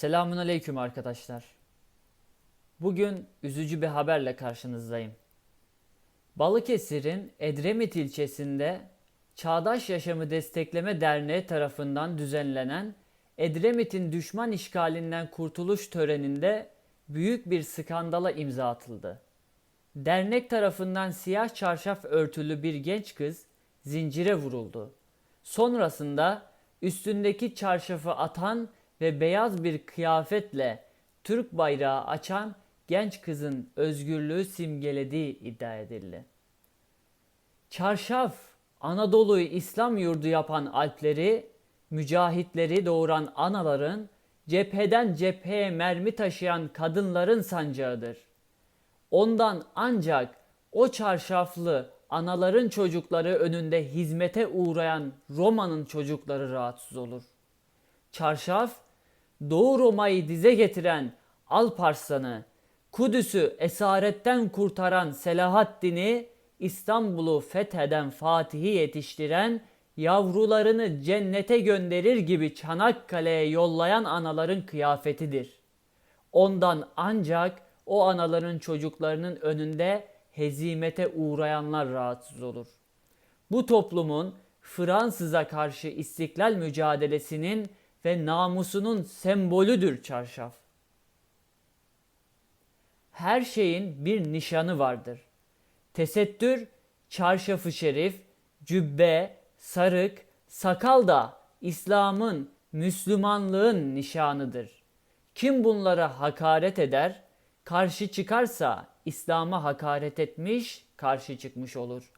Selamun aleyküm arkadaşlar. Bugün üzücü bir haberle karşınızdayım. Balıkesir'in Edremit ilçesinde Çağdaş Yaşamı Destekleme Derneği tarafından düzenlenen Edremit'in düşman işgalinden kurtuluş töreninde büyük bir skandala imza atıldı. Dernek tarafından siyah çarşaf örtülü bir genç kız zincire vuruldu. Sonrasında üstündeki çarşafı atan ve beyaz bir kıyafetle Türk bayrağı açan genç kızın özgürlüğü simgelediği iddia edildi. Çarşaf, Anadolu'yu İslam yurdu yapan Alpleri, mücahitleri doğuran anaların, cepheden cepheye mermi taşıyan kadınların sancağıdır. Ondan ancak o çarşaflı anaların çocukları önünde hizmete uğrayan Roma'nın çocukları rahatsız olur. Çarşaf, Doğu Roma'yı dize getiren Alparslan'ı, Kudüs'ü esaretten kurtaran Selahaddin'i, İstanbul'u fetheden Fatih'i yetiştiren, yavrularını cennete gönderir gibi Çanakkale'ye yollayan anaların kıyafetidir. Ondan ancak o anaların çocuklarının önünde hezimete uğrayanlar rahatsız olur. Bu toplumun Fransız'a karşı istiklal mücadelesinin ve namusunun sembolüdür çarşaf. Her şeyin bir nişanı vardır. Tesettür, çarşafı şerif, cübbe, sarık, sakal da İslam'ın, Müslümanlığın nişanıdır. Kim bunlara hakaret eder, karşı çıkarsa İslam'a hakaret etmiş, karşı çıkmış olur.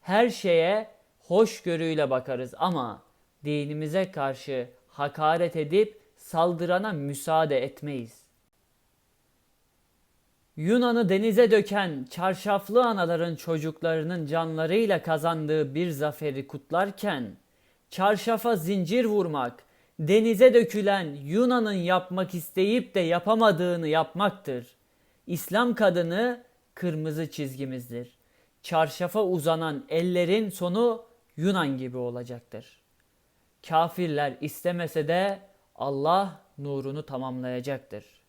Her şeye hoşgörüyle bakarız ama dinimize karşı hakaret edip saldırana müsaade etmeyiz. Yunan'ı denize döken çarşaflı anaların çocuklarının canlarıyla kazandığı bir zaferi kutlarken, çarşafa zincir vurmak, denize dökülen Yunan'ın yapmak isteyip de yapamadığını yapmaktır. İslam kadını kırmızı çizgimizdir. Çarşafa uzanan ellerin sonu Yunan gibi olacaktır. Kafirler istemese de Allah nurunu tamamlayacaktır.